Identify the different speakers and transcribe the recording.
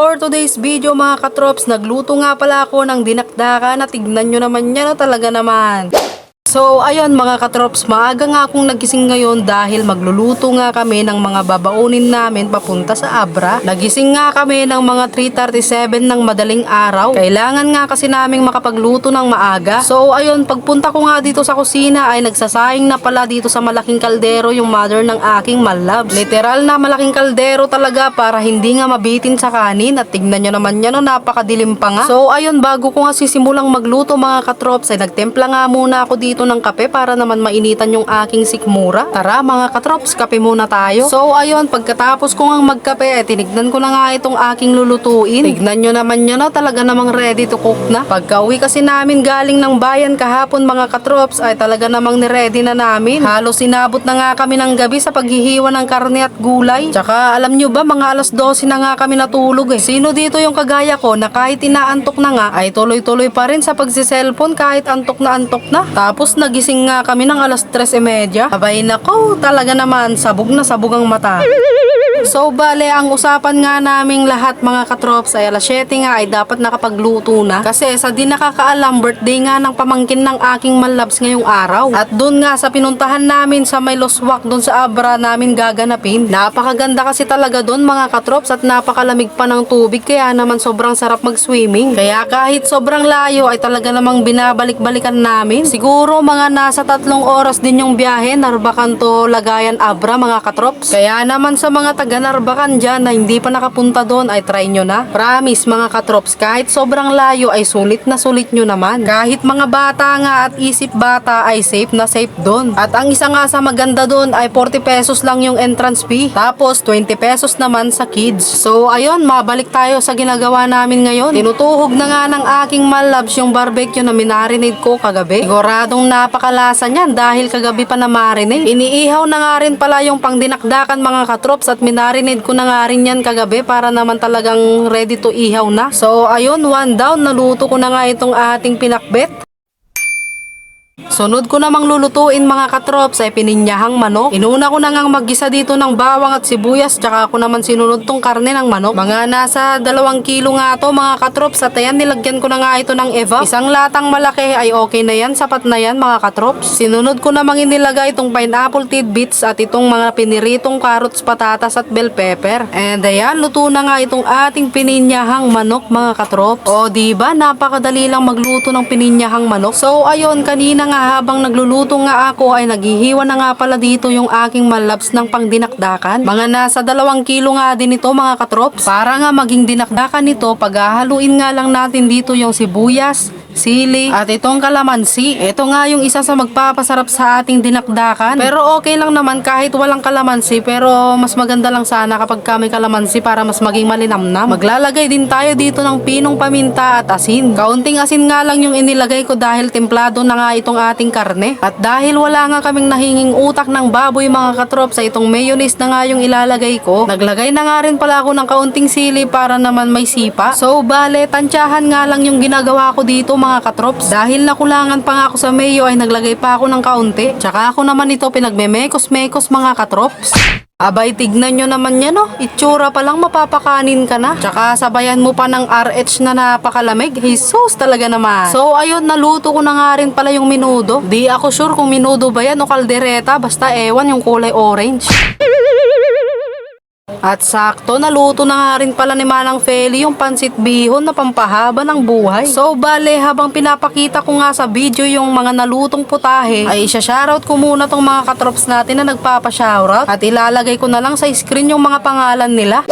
Speaker 1: for today's video mga katrops, nagluto nga pala ako ng dinakdaka na tignan nyo naman yan o talaga naman. So ayun mga katrops, maaga nga akong nagising ngayon dahil magluluto nga kami ng mga babaunin namin papunta sa Abra. Nagising nga kami ng mga 3.37 ng madaling araw. Kailangan nga kasi naming makapagluto ng maaga. So ayun, pagpunta ko nga dito sa kusina ay nagsasaying na pala dito sa malaking kaldero yung mother ng aking malabs. Literal na malaking kaldero talaga para hindi nga mabitin sa kanin at tignan nyo naman yan, no, napakadilim pa nga. So ayun, bago ko nga sisimulang magluto mga katrops ay nagtempla nga muna ako dito ng kape para naman mainitan yung aking sikmura. Tara mga katrops, kape muna tayo. So ayun, pagkatapos ko nga magkape, eh, tinignan ko na nga itong aking lulutuin. Tignan nyo naman yun, no, talaga namang ready to cook na. Pagka uwi kasi namin galing ng bayan kahapon mga katrops ay talaga namang niready na namin. Halos sinabot na nga kami ng gabi sa paghihiwa ng karne at gulay. Tsaka alam nyo ba, mga alas 12 na nga kami natulog eh. Sino dito yung kagaya ko na kahit inaantok na nga ay tuloy-tuloy pa rin sa pagsiselfon kahit antok na antok na. Tapos nagising nga kami ng alas 3.30. Abay nako, talaga naman sabog na sabog ang mata. So bale, ang usapan nga naming lahat mga katrops ay alas 7 nga ay dapat nakapagluto na. Kasi sa di nakakaalam, birthday nga ng pamangkin ng aking malabs ngayong araw. At doon nga sa pinuntahan namin sa may loswak doon sa Abra namin gaganapin. Napakaganda kasi talaga doon mga katrops at napakalamig pa ng tubig kaya naman sobrang sarap mag-swimming. Kaya kahit sobrang layo ay talaga namang binabalik-balikan namin. Siguro mga nasa tatlong oras din yung biyahe, Narbacan to Lagayan Abra mga katrops. Kaya naman sa mga taga Narbacan dyan na hindi pa nakapunta doon ay try nyo na. Promise mga katrops, kahit sobrang layo ay sulit na sulit nyo naman. Kahit mga bata nga at isip bata ay safe na safe doon. At ang isa nga sa maganda doon ay 40 pesos lang yung entrance fee. Tapos 20 pesos naman sa kids. So ayun, mabalik tayo sa ginagawa namin ngayon. Tinutuhog na nga ng aking malabs yung barbecue na minarinade ko kagabi. Siguradong napakalasa niyan dahil kagabi pa na marinade. Iniihaw na nga rin pala yung pangdinakdakan mga katrops at minarinade ko na nga rin yan kagabi para naman talagang ready to ihaw na. So ayun, one down, naluto ko na nga itong ating pinakbet. Sunod ko namang lulutuin mga katrops ay pininyahang manok. Inuna ko na ngang maggisa dito ng bawang at sibuyas tsaka ako naman sinunod tong karne ng manok. Mga nasa dalawang kilo nga to mga katrops at ayan nilagyan ko na nga ito ng eva. Isang latang malaki ay okay na yan, sapat na yan mga katrops. Sinunod ko namang inilagay itong pineapple tidbits at itong mga piniritong carrots, patatas at bell pepper. And ayan, luto na nga itong ating pininyahang manok mga katrops. O diba, napakadali lang magluto ng pininyahang manok. So ayun, kanina nga habang nagluluto nga ako ay naghihiwa na nga pala dito yung aking malabs ng pangdinakdakan. Mga nasa dalawang kilo nga din ito mga katrops. Para nga maging dinakdakan nito, paghahaluin nga lang natin dito yung sibuyas, sili, at itong kalamansi. Ito nga yung isa sa magpapasarap sa ating dinakdakan. Pero okay lang naman kahit walang kalamansi, pero mas maganda lang sana kapag kami kalamansi para mas maging malinamnam. Maglalagay din tayo dito ng pinong paminta at asin. Kaunting asin nga lang yung inilagay ko dahil templado na nga itong ating karne. At dahil wala nga kaming nahinging utak ng baboy mga katrop sa itong mayonnaise na nga yung ilalagay ko, naglagay na nga rin pala ako ng kaunting sili para naman may sipa. So bale, tansyahan nga lang yung ginagawa ko dito mga katrops. Dahil nakulangan pa nga ako sa mayo ay naglagay pa ako ng kaunti. Tsaka ako naman ito pinagmemekos-mekos mga katrops. Abay, tignan nyo naman yan, no? Itsura pa lang mapapakanin ka na. Tsaka sabayan mo pa ng RH na napakalamig. Jesus talaga naman. So, ayun, naluto ko na nga rin pala yung minudo. Di ako sure kung minudo ba yan o kaldereta. Basta ewan yung kulay orange. At sakto, naluto na nga rin pala ni Manang Feli yung pansit bihon na pampahaba ng buhay. So, bale, habang pinapakita ko nga sa video yung mga nalutong putahe, ay isa-shoutout ko muna tong mga katrops natin na nagpapa-shoutout at ilalagay ko na lang sa screen yung mga pangalan nila.